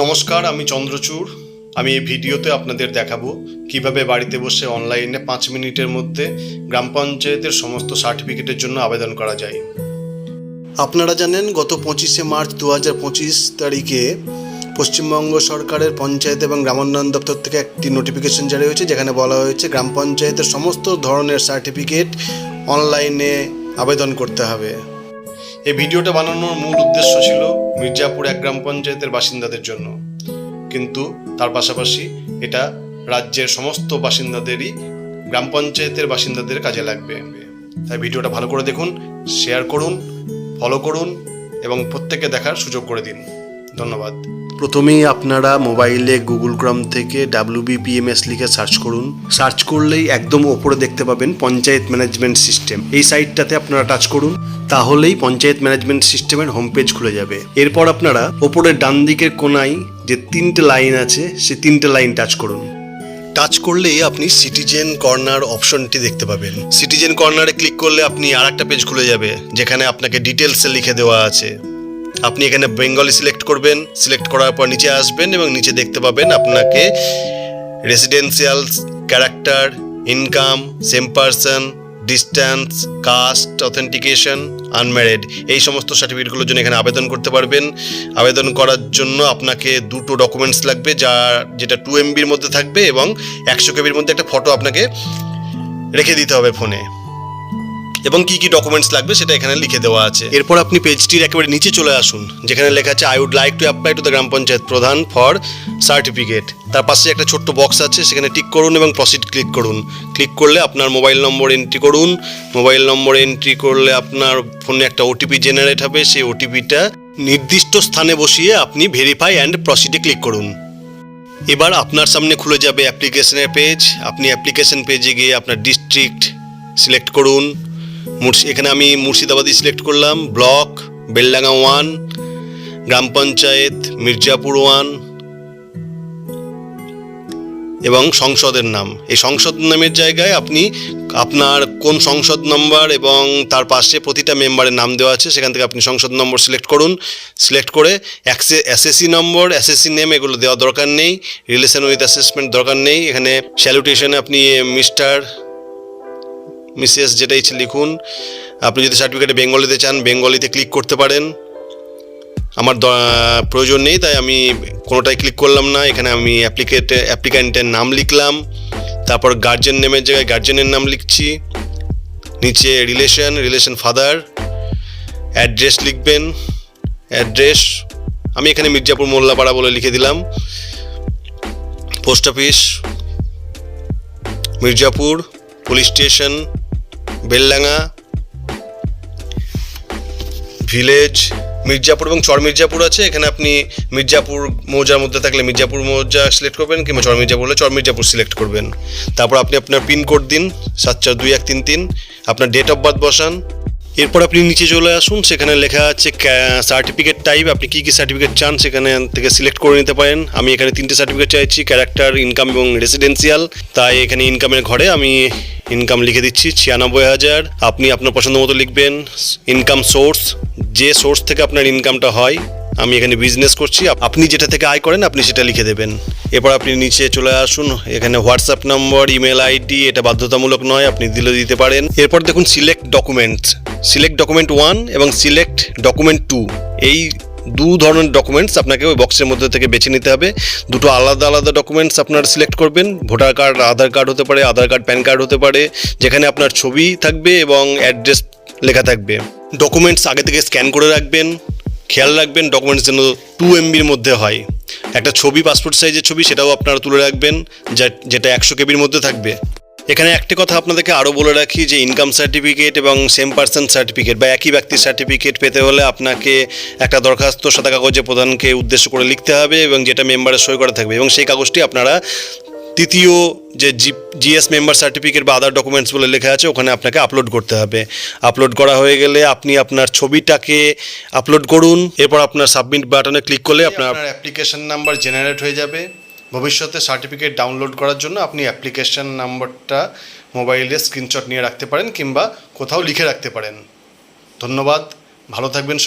নমস্কার, আমি চন্দ্রচূড়। আমি এই ভিডিওতে আপনাদের দেখাবো কীভাবে বাড়িতে বসে অনলাইনে পাঁচ মিনিটের মধ্যে গ্রাম পঞ্চায়েতের সমস্ত সার্টিফিকেটের জন্য আবেদন করা যায়। আপনারা জানেন, গত পঁচিশে মার্চ দু হাজার পঁচিশ তারিখে পশ্চিমবঙ্গ সরকারের পঞ্চায়েত এবং গ্রামোন্নয়ন দপ্তর থেকে একটি নোটিফিকেশন জারি হয়েছে, যেখানে বলা হয়েছে গ্রাম পঞ্চায়েতের সমস্ত ধরনের সার্টিফিকেট অনলাইনে আবেদন করতে হবে। এই ভিডিওটা বানানোর মূল উদ্দেশ্য ছিল মির্জাপুর এক গ্রাম পঞ্চায়েতের বাসিন্দাদের জন্য। কিন্তু তার পাশাপাশি এটা রাজ্যের সমস্ত বাসিন্দাদেরই গ্রাম পঞ্চায়েতের বাসিন্দাদের কাজে লাগবে। তাই ভিডিওটা ভালো করে দেখুন শেয়ার করুন ফলো করুন এবং প্রত্যেককে দেখার সুযোগ করে দিন। ধন্যবাদ। প্রথমেই আপনারা মোবাইলে গুগল ক্রম থেকে ডাব্লিউবিপিএমএস লিখে সার্চ করুন। সার্চ করলেই একদম ওপরে দেখতে পাবেন পঞ্চায়েত ম্যানেজমেন্ট সিস্টেম। এই সাইটটাতে আপনারা টাচ করুন, তাহলেই পঞ্চায়েত ম্যানেজমেন্ট সিস্টেমের হোম পেজ খুলে যাবে। এরপর আপনারা ওপরের ডান দিকের কোনায় যে তিনটে লাইন আছে, সে তিনটে লাইন টাচ করুন। টাচ করলেই আপনি সিটিজেন কর্নার অপশনটি দেখতে পাবেন। সিটিজেন কর্নারে ক্লিক করলে আপনি আর একটা পেজ খুলে যাবে, যেখানে আপনাকে ডিটেলসে লিখে দেওয়া আছে। আপনি এখানে বেঙ্গলি সিলেক্ট করবেন সিলেক্ট করার পর নিচে আসবেন এবং নিচে দেখতে পাবেন আপনাকে residential character income same person distance caste authentication unmarried এই সমস্ত সার্টিফিকেটগুলোর জন্য এখানে আবেদন করতে পারবেন। আবেদন করার জন্য আপনাকে দুটো ডকুমেন্টস লাগবে, যা, যেটা টু এমবির মধ্যে থাকবে এবং একশো কেবির মধ্যে একটা ফটো আপনাকে রেখে দিতে হবে ফোনে এবং কি কি ডকুমেন্টস লাগবে সেটা এখানে লিখে দেওয়া আছে। এরপর আপনি পেজটির একেবারে নিচে চলে আসুন, যেখানে লেখা আছে I would like to apply to the gram panchayat pradhan for certificate তার পাশে একটা ছোট্ট বক্স আছে, সেখানে টিক করুন এবং প্রসিড ক্লিক করুন। ক্লিক করলে আপনার মোবাইল নম্বর এন্ট্রি করুন। মোবাইল নম্বর এন্ট্রি করলে আপনার ফোনে একটা ওটিপি জেনারেট হবে, সেই ওটিপিটা নির্দিষ্ট স্থানে বসিয়ে আপনি ভেরিফাই অ্যান্ড প্রসিডে ক্লিক করুন। এবার আপনার সামনে খুলে যাবে অ্যাপ্লিকেশনের পেজ আপনি অ্যাপ্লিকেশন পেজে গিয়ে আপনার ডিস্ট্রিক্ট সিলেক্ট করুন। এখানে আমি মুর্শিদাবাদই সিলেক্ট করলাম, ব্লক, বেলডাঙ্গা ওয়ান গ্রাম পঞ্চায়েত, মির্জাপুর ওয়ান এবং সংসদের নাম। এই সংসদ নামের জায়গায় আপনি আপনার কোন সংসদ নম্বর এবং তার পাশে প্রতিটা মেম্বারের নাম দেওয়া আছে, সেখান থেকে আপনি সংসদ নম্বর সিলেক্ট করুন। সিলেক্ট করে এসএসসি নম্বর এসএসসি নেম এগুলো দেওয়া দরকার নেই রিলেশন উইথ অ্যাসেসমেন্ট দরকার নেই। এখানে স্যালুটেশনে আপনি মিস্টার মিসেস যেটা ইচ্ছে লিখুন। আপনি যদি সার্টিফিকেটে বেঙ্গলিতে চান, বেঙ্গলিতে ক্লিক করতে পারেন। আমার প্রয়োজন নেই, তাই আমি কোনোটাই ক্লিক করলাম না। এখানে আমি অ্যাপ্লিকেট, অ্যাপ্লিক্যান্টের নাম লিখলাম। তারপর গার্জেন নেমের জায়গায় গার্জেনের নাম লিখছি। নিচে রিলেশন রিলেশন ফাদার, অ্যাড্রেস লিখবেন। অ্যাড্রেস, আমি এখানে মির্জাপুর মোল্লাপাড়া বলে লিখে দিলাম। Post office, Mirzapur, police station Beldanga, village, Mirzapur এবং চর মির্জাপুর আছে। এখানে আপনি মির্জাপুর মৌজার মধ্যে থাকলে মির্জাপুর মৌজা সিলেক্ট করবেন কিংবা চর মির্জাপুর হলে চর মির্জাপুর সিলেক্ট করবেন। তারপর আপনি আপনার পিনকোড দিন, সাত চার দুই এক তিন তিন। আপনার ডেট অফ বার্থ বসান। এরপর আপনি নিচে চলে আসুন, সেখানে লেখা আছে সার্টিফিকেট টাইপ আপনি কী কী সার্টিফিকেট চান সেখানে থেকে সিলেক্ট করে নিতে পারেন। আমি এখানে তিনটে সার্টিফিকেট চাইছি ক্যারেক্টার ইনকাম এবং রেসিডেন্সিয়াল তাই এখানে ইনকামের ঘরে আমি ইনকাম লিখে দিচ্ছি, ছিয়ানব্বই হাজার। আপনি আপনার পছন্দ মতো লিখবেন ইনকাম সোর্স যে সোর্স থেকে আপনার ইনকামটা হয়, আমি এখানে বিজনেস করছি। আপনি যেটা থেকে আয় করেন, আপনি সেটা লিখে দেবেন। এরপর আপনি নিচে চলে আসুন, এখানে হোয়াটসঅ্যাপ নম্বর ইমেল আইডি এটা বাধ্যতামূলক নয়, আপনি দিলে দিতে পারেন। এরপর দেখুন select documents select document one এবং সিলেক্ট ডকুমেন্ট টু এই দু ধরনের ডকুমেন্টস আপনাকে ওই বক্সের মধ্যে থেকে বেছে নিতে হবে। দুটো আলাদা আলাদা ডকুমেন্টস আপনারা সিলেক্ট করবেন। ভোটার কার্ড আধার কার্ড হতে পারে আধার কার্ড প্যান কার্ড হতে পারে, যেখানে আপনার ছবি থাকবে এবং অ্যাড্রেস লেখা থাকবে। ডকুমেন্টস আগে থেকে স্ক্যান করে রাখবেন। খেয়াল রাখবেন ডকুমেন্টস যেন টু এমবির মধ্যে হয়। একটা ছবি পাসপোর্ট সাইজের ছবি, সেটাও আপনারা তুলে রাখবেন। যেটা একশো কেবির মধ্যে থাকবে। এখানে একটি কথা আপনাদেরকে আরও বলে রাখি যে ইনকাম সার্টিফিকেট এবং সেম পার্সন সার্টিফিকেট বা একই ব্যক্তির সার্টিফিকেট পেতে হলে আপনাকে একটা দরখাস্ত সাদা কাগজে প্রধানকে উদ্দেশ্য করে লিখতে হবে এবং যেটা মেম্বারের সই করা থাকবে এবং সেই কাগজটি আপনারা তৃতীয় যে জি জিএস মেম্বার সার্টিফিকেট বা আদার ডকুমেন্টস বলে লেখা আছে, ওখানে আপনাকে আপলোড করতে হবে। আপলোড করা হয়ে গেলে আপনি আপনার ছবিটাকে আপলোড করুন, এরপর আপনার সাবমিট বাটনে ক্লিক করলে আপনার অ্যাপ্লিকেশন নাম্বার জেনারেট হয়ে যাবে। ভবিষ্যতে সার্টিফিকেট ডাউনলোড করার জন্য আপনি অ্যাপ্লিকেশন নাম্বারটা মোবাইলে স্ক্রিনশট নিয়ে রাখতে পারেন কিংবা কোথাও লিখে রাখতে পারেন। ধন্যবাদ, ভালো থাকবেন সবাই।